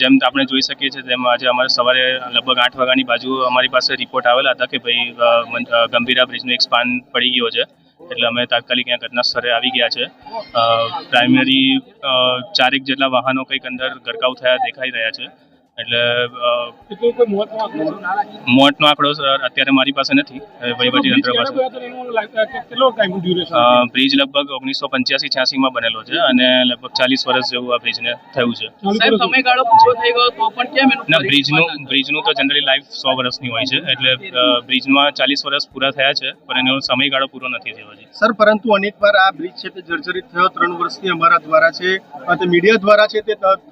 જેમ આપણે જોઈ શકીએ છીએ તેમ આજે અમારે સવારે લગભગ આઠ વાગ્યાની બાજુ અમારી પાસે રિપોર્ટ આવેલા હતા કે ભાઈ ગંભીરા બ્રિજનું એક સ્પાન પડી ગયો છે. એટલે અમે તાત્કાલિક ત્યાં ઘટના સ્થળે આવી ગયા છે. પ્રાઇમરી ચારેક જેટલા વાહનો કંઈક અંદર ગરકાવ થયા દેખાઈ રહ્યા છે. એટલે નો મોતનો આંકડો સર અત્યારે મારી પાસે નથી. હવે વહીવટી તંત્ર પાસે. બ્રિજ લગભગ ઓગણીસો પંચ્યાસી છ્યાસીમાં બનેલો છે અને લગભગ ચાલીસ વર્ષ જેવું આ બ્રિજને થયું છે. સાહેબ સમયગાળો પૂરો થઈ તો પણ કેમ એનું ના બ્રિજનું બ્રિજનું તો જનરલી લાઈફ સો વર્ષની હોય છે. એટલે બ્રિજમાં ચાલીસ વર્ષ પૂરા થયા છે પણ એનો સમયગાળો પૂરો નથી થયો હજી. સર પરંતુ અનેકવાર આ બ્રિજ છે તે જર્જરિત થયો. ત્રણ વર્ષથી અમારા દ્વારા છે મીડિયા દ્વારા છે તે ત-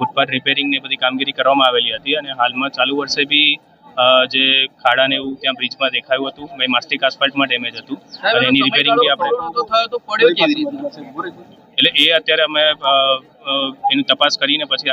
ફૂટપાથ રિપેરિંગ ને બધી કામગીરી કરવામાં આવેલી હતી અને હાલમાં ચાલુ વર્ષે બી જે ખાડા ને એવું ત્યાં બ્રિજમાં દેખાયું હતું ભાઈ માસ્ટિક આસ્ફાલ્ટમાં ડેમેજ હતું. અને એની રિપેરિંગ બી આપણે એટલે એ અત્યારે અમે એની તપાસ કરીને પછી